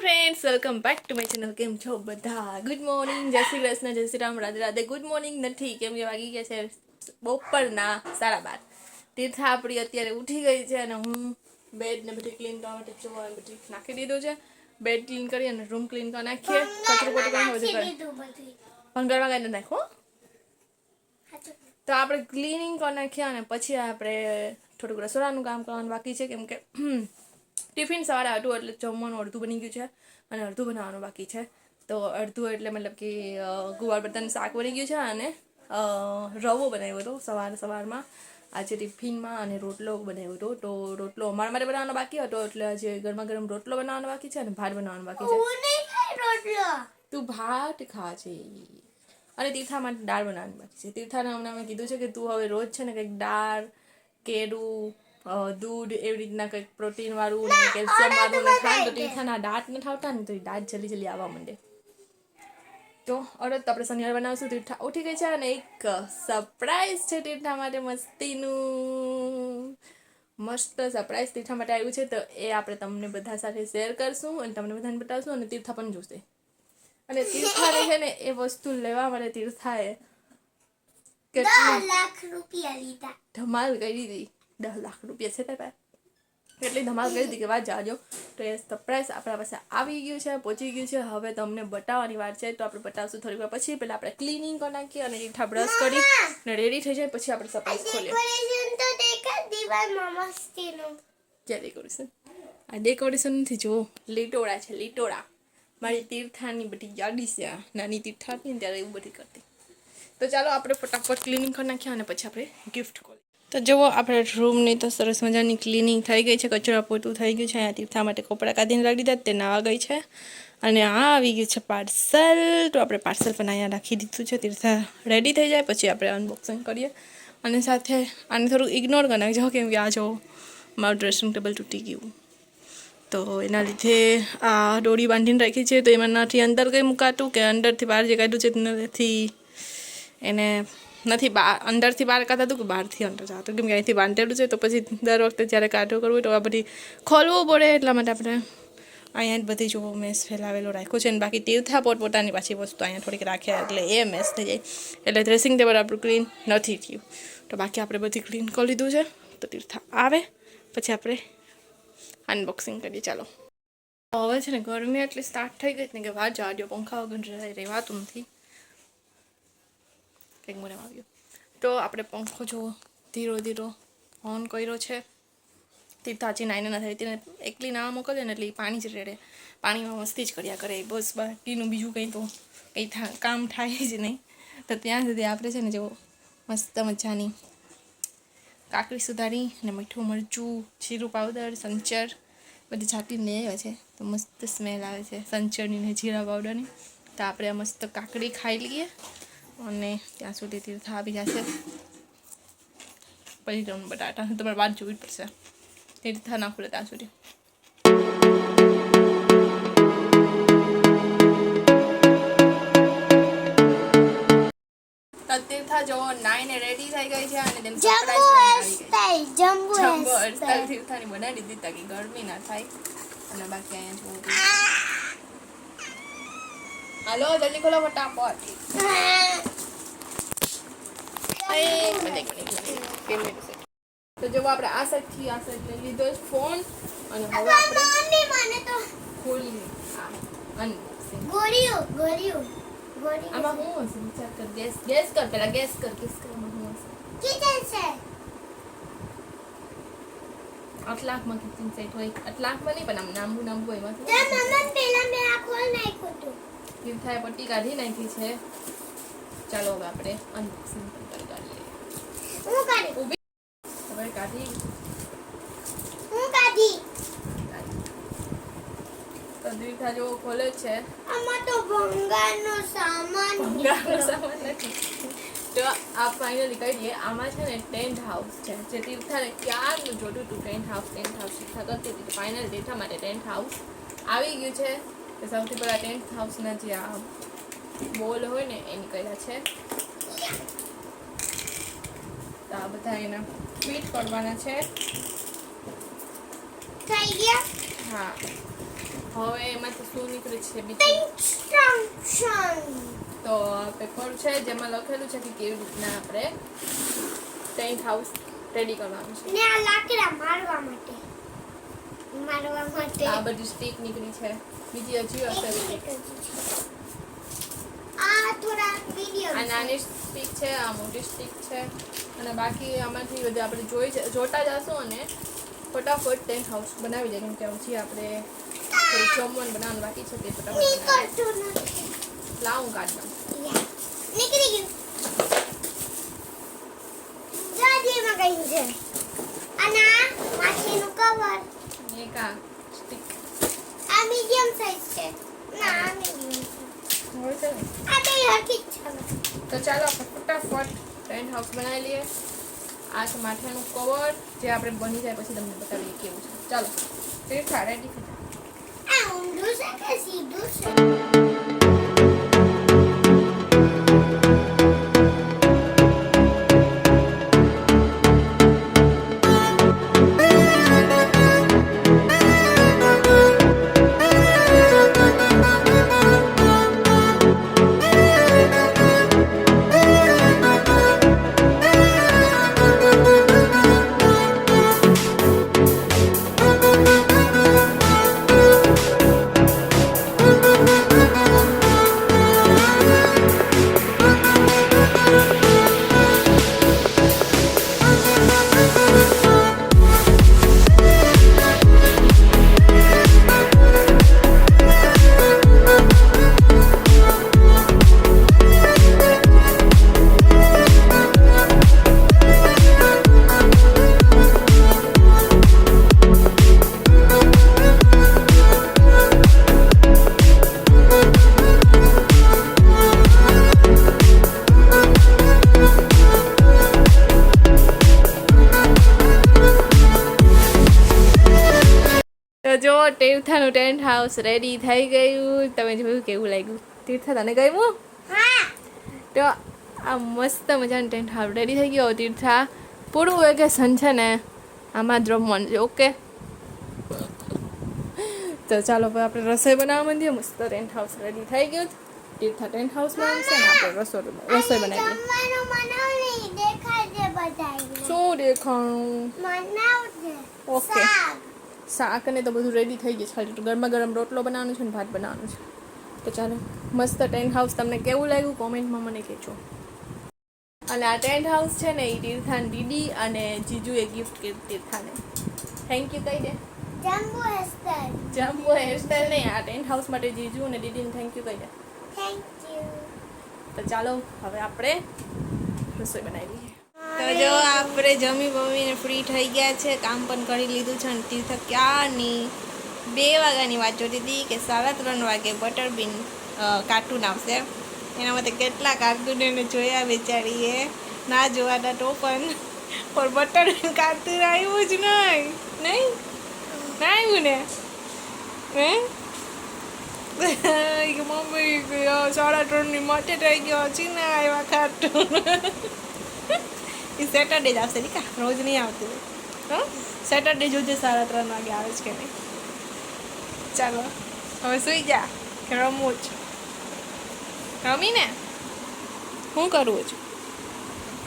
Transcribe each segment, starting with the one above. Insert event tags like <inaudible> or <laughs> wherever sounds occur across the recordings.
Friends welcome back to my channel કેમ છો બધા? Good morning Jai Shri Krishna Jai Shri Ram Radhe Radhe. Good morning નથી. કેમ કે વાગી ગયા છે બપોરના સાડા બાર. તીર્થા આપણી અત્યારે ઉઠી ગઈ છે અને હું બેડ ને બધી ક્લીન કરવા માટે જોવા બધી નાખી દીધું છે. બેડ ક્લીન કરી અને રૂમ ક્લીન કરી નાખીએ. કચરો કોટો કરી. બધું. કરી ભંગારમાં કાંઈ નથી નાખો તો. આપણે ક્લીનિંગ કરી નાખીએ અને પછી આપણે થોડુંક રસોડાનું કામ કરવાનું બાકી છે. કેમ કે ટિફિન સવારે હતું એટલે જમવાનું અડધું બની ગયું છે અને અડધું બનાવવાનું બાકી છે. તો અડધું એટલે મતલબ કે ગુવાર બટાનું શાક બની ગયું છે અને રવો બનાવ્યો હતો સવાર સવારમાં. આજે ટિફિનમાં અને રોટલો બનાવ્યો હતો. તો રોટલો અમારા માટે બનાવવાનો બાકી હતો એટલે આજે ગરમા ગરમ રોટલો બનાવવાનો બાકી છે અને ભાત બનાવવાનો બાકી છે. તું ભાત ખાજે અને તીર્થા માટે દાળ બનાવવાની બાકી છે. તીર્થાને હમણાં મેં કીધું છે કે તું હવે રોજ છે ને કંઈક દાળ કેળું દૂધ એવી રીતના કંઈક પ્રોટીન વાળું ને કેલ્શિયમ વાળું ને ખાય તો તીર્થાના દાંત નથી આવતા ને તો એ દાંત જલ્દી જલ્દી આવવા માંડે. તો અરદ તો આપણે શનિવાર બનાવશું તીર્થા ઉઠી ગઈ છે અને એક સરપ્રાઈઝ છે તીર્થા માટે મસ્તીનું. મસ્ત સરપ્રાઈઝ તીર્થા માટે આવ્યું છે તો એ આપણે તમને બધા સાથે શેર કરશું અને તમને બધાને બતાવશું અને તીર્થા પણ જોશે. અને તીર્થાને છે ને એ વસ્તુ લેવા માટે તીર્થાએ કેટલા લાખ રૂપિયા લીધા. ધમાલ કરી હતી દસ લાખ રૂપિયા છે તે પાસે. એટલી ધમાલ કરી હતી કે વાત જાજો. તો એ સરપ્રાઈઝ આપણા પાસે આવી ગયું છે પહોંચી ગયું છે. હવે તમને બતાવવાની વાત છે તો આપણે બતાવશું થોડીક વાર પછી. પહેલાં આપણે ક્લિનિંગ કરી નાખીએ અને રીઠા બ્રશ કરી ને રેડી થઈ જાય પછી આપણે સરપ્રાઈઝ ખોલીએ. ક્યાં ડેકોરેશન આ ડેકોરેશન નથી જુઓ. લીટોળા છે લીટોળા. મારી તીર્થાની બધી યાદી છે આ. નાની તીર્થા હતી ને ત્યારે એવું બધી કરતી. તો ચાલો આપણે ફટાફટ ક્લિનિંગ કરી નાખીએ અને પછી આપણે ગિફ્ટ ખોલીએ. તો જુઓ, આપણે રૂમની તો સરસ મજાની ક્લિનિંગ થઈ ગઈ છે, કચરા પોતું થઈ ગયું છે, અહીંયા તીર્થા માટે કપડાં કાઢીને રાખી દીધા, તે નાવા ગઈ છે. અને આ આવી ગયું છે પાર્સલ તો આપણે પાર્સલ પણ અહીંયા રાખી દીધું છે, તીર્થા રેડી થઈ જાય, પછી આપણે અનબોક્સિંગ કરીએ. અને સાથે આને થોડું ઇગ્નોર કરી નાખજો, કેમ કે આ જો મારું ડ્રેસિંગ ટેબલ તૂટી ગયું. તો એના લીધે આ દોરી બાંધીને રાખી છે, તો એમાં નથી અંદર કંઈ મુકાતું કે અંદરથી બહાર જે કાઢ્યું છે તે નથી એને નથી બહાર અંદરથી બહાર કાઢતા હતું કે બહારથી અંદર જતું કેમ કે અહીંથી બાંધેલું છે, તો પછી દર વખતે જ્યારે કાઢો કરવું હોય તો આ બધી ખોલવું પડે એટલા માટે આપણે અહીંયા જ બધી જો મેસ ફેલાવેલો રાખ્યો છે. અને બાકી તીર્થા પોતપોતાની પાછી વસ્તુ અહીંયા થોડીક રાખ્યા એટલે એ મેસ થઈ જાય. એટલે ડ્રેસિંગ ટેબલ આપણું ક્લીન નથી થયું. તો બાકી આપણે બધી ક્લીન કરી લીધું છે. તો તીર્થા આવે, પછી આપણે અનબોક્સિંગ કરીએ. ચાલો. હવે છે ને ગરમી એટલી સ્ટાર્ટ થઈ ગઈ ને કે વાત દો પંખા વગર રહેવાતું નથી. કંઈક મને આવ્યું તો આપણે પંખો જો ધીરો ધીરો. ઓન કર્યો છે. તીર્થાચી નાઈને ના થાય. તેને એકલી ના મોકલે ને એટલે પાણી જ રેડે. પાણીમાં મસ્તી જ કર્યા કરે. બસ, બાકીનું બીજું કંઈ તો કંઈ થા, કામ થાય જ નહીં. તો ત્યાં સુધી આપણે છે ને જો મસ્ત મજાની કાકડી સુધારી અને મીઠું મરચું, જીરું પાવડર, સંચર બધી જાતીને આવ્યા છે. તો મસ્ત સ્મેલ આવે છે સંચરની ને જીરા પાવડરની. તો આપણે મસ્ત કાકડી ખાઈ લઈએ. અને ત્યાં સુધી તીર્થા આવી જશે. પછી તમને બટાટા તમારે વાત જોવી જ પડશે. તીર્થા ના ખુલે ત્યાં સુધી. તીર્થા જો નાઈને રેડી થઈ ગઈ છે અને તેમ જમ્બો હેરસ્ટાઈલ જમ્બો હેરસ્ટાઈલ તીર્થાની બનાવી દીધી તાકી ગરમી ના થાય. અને બાકી અહીંયા જોવું હાલો જલ્દી ખોલો ફટાફટ એક મિનિટ, એક મિનિટ, એક મિનિટ. બે મિનિટ છે. તો જો આપણે આ સાઈડથી આ સાઈડ લઈ લીધો છે ફોન અને હવે આપણે મમ્મી મને તો ખોલી આ unboxing. ગોળીઓ ગોળીઓ ગોળીઓ આમાં શું હશે વિચાર કર ગેસ ગેસ કર પેલા ગેસ કર ગેસ કર આમાં શું હશે કિચન છે આઠ લાખમાં કિચન સેટ હોય આઠ લાખમાં નહીં પણ આમ નામું નામું હોય એમાં તે મમ્મી પેલા મેં આ ખોલ નાખ્યું હતું તીર્થાએ પટ્ટી કાઢી નાખી છે. ચાલો હવે આપણે અનબોક્સિંગ કરી કાઢીએ. ઊભી હવે કાઢી. હું કાઢી? તો તીર્થા જો ખોલે છે. આમાં તો ભંગારનો સામાન ભંગારનો સામાન નથી. તો આ ફાઇનલી કહી દઈએ. આમાં છે ને ટેન્ટ હાઉસ છે. જે તીર્થાને ક્યારનું જોતું હતું tent house tent house Tirtha કરતી હતી. ફાઇનલ તીર્થા માટે ટેન્ટ હાઉસ આવી ગયું છે. તો સૌથી પહેલાં ટેન્ટ હાઉસના જે આ બોલ હોય ને એ નીકળ્યા છે. તો આ બધા એના ફિટ કરવાના છે. થઈ ગયા? હા. હવે એમાંથી શું નીકળે છે બીજું? તો પેપર છે જેમાં લખેલું છે કે કેવી રીતના આપણે ટેન્ટ હાઉસ રેડી કરવાનું છે. ને આ લાકડા મારવા માટે. મારવા માટે. આ બધી સ્ટીક નીકળી છે. બીજી હજી હશે. આ થોડા વિડિયો આ નાની સ્ટીક છે આ મોટી સ્ટીક છે. અને બાકી આમાંથી બધા આપણે જોઈ જોતા જશું અને ફટાફટ ટેન્ટ હાઉસ બનાવી દઈએ. કેમ કે હજી આપણે જમવાનું બનાવવાનું બાકી છે તે ફટાફટ. લાવું કાઢવાનું નીકળી ગયું. જાજીમાં ગયું છે. અને આ માછીનું કવર આ સ્ટીક આ મીડિયમ સાઈઝ છે. ના આ મીડિયમ હોય ને આ બે હરખી જ છે. તો ચાલો આપણે ફટાફટ ટેન્ટ હાઉસ બનાવી લઈએ. આ છે માથાનું કવર જે આપણે બની જાય પછી તમને બતાવીએ કેવું છે. ચાલો તે રેડી આ ઊંધું છે કે સીધું છે? તીર્થાનું ટેન્ટ હાઉસ રેડી થઈ ગયું. તમે જોયું કેવું લાગ્યું? તીર્થા તને ગયું તો આ મસ્ત મજાનું ટેન્ટ હાઉસ રેડી થઈ ગયો. તીર્થા પૂરું વેકેશન છે ને આમાં જ રમવાનું છે ઓકે તો ચાલો હવે આપણે રસોઈ બનાવવા માંડીએ. મસ્ત ટેન્ટ હાઉસ રેડી થઈ ગયું. તીર્થા ટેન્ટ હાઉસમાં આવશે ને આપણે રસોઈ રસોઈ બનાવીએ શું દેખાણું? ઓકે. શાક અને તો બધું રેડી થઈ ગયું છે. ખાલી ગરમા ગરમ રોટલો બનાવવાનો છે ને ભાત બનાવવાનું છે. તો ચાલો મસ્ત ટેન્ટ હાઉસ તમને કેવું લાગ્યું? કોમેન્ટમાં મને કહેજો. અને આ ટેન્ટ હાઉસ છે ને એ તીર્થાન દીદી અને જીજુએ ગિફ્ટ કરી તીર્થાને. થેન્ક યુ કહી દે. જમ્બો હેરસ્ટાઈલ જમ્બો હેરસ્ટાઈલ નહીં આ ટેન્ટ હાઉસ માટે જીજુ અને દીદીને થેન્ક યુ કહી દે. થેન્ક યુ તો ચાલો હવે આપણે રસોઈ બનાવી લઈએ. જો આપણે જમી બમીને ફ્રી થઈ ગયા છે, કામ પણ કરી લીધું છે અને તીર્થ ક્યાંની બે વાગ્યાની વાત જોતી હતી કે સાડા ત્રણ વાગે બટર બીન કાર્ટૂન આવશે. એના માટે કેટલા કાર્ટૂન એને જોયા બેચારીએ? ના જોવાના તો પણ પણ બટર બીન કાર્ટૂન આવ્યું જ નહીં. નહીં? ના આવ્યું ને? હે? <laughs> મમ્મી સાડા ત્રણની માટે થઈ ગયો છે ને આવ્યા કાર્ટૂન <laughs> એ સેટરડે જ આવશે નીકા રોજ નહીં આવતું. હા? સેટરડે જોજે સાડા ત્રણ વાગે આવે છે કે નહીં? ચાલો હવે સુઈ જા કે રમવું જ. રમીને શું કરવું છું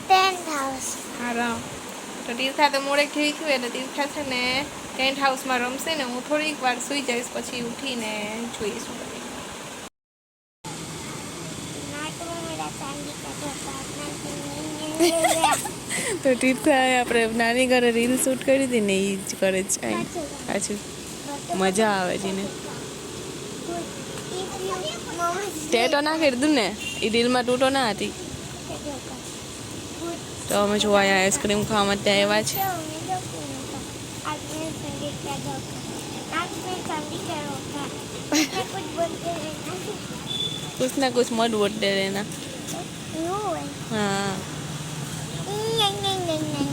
ટેન્ટ હાઉસ હા રમ તો તીર્થા તો મોડે થઈ ગયું એટલે તીર્થા છે ને ટેન્ટ હાઉસમાં રમશે ને હું થોડીક વાર સુઈ જઈશ પછી ઉઠીને જોઈશું. નાટુ તો તીર્થાએ આપણે નાની ઘરે રીલ શૂટ કરી હતી ને એ જ કરે છે અહીં પાછું મજા આવે છે ને તે તો ના કરી દીધું ને એ રીલમાં તૂટો ના હતી તો અમે જોવા અહીંયા આઈસ્ક્રીમ ખાવા માટે આવ્યા છે आज मैं संगीत का धोखा आज मैं चांदी का धोखा मैं कुछ बोलते रहना कुछ ना कुछ मत बोलते रहना यूं है हाँ and then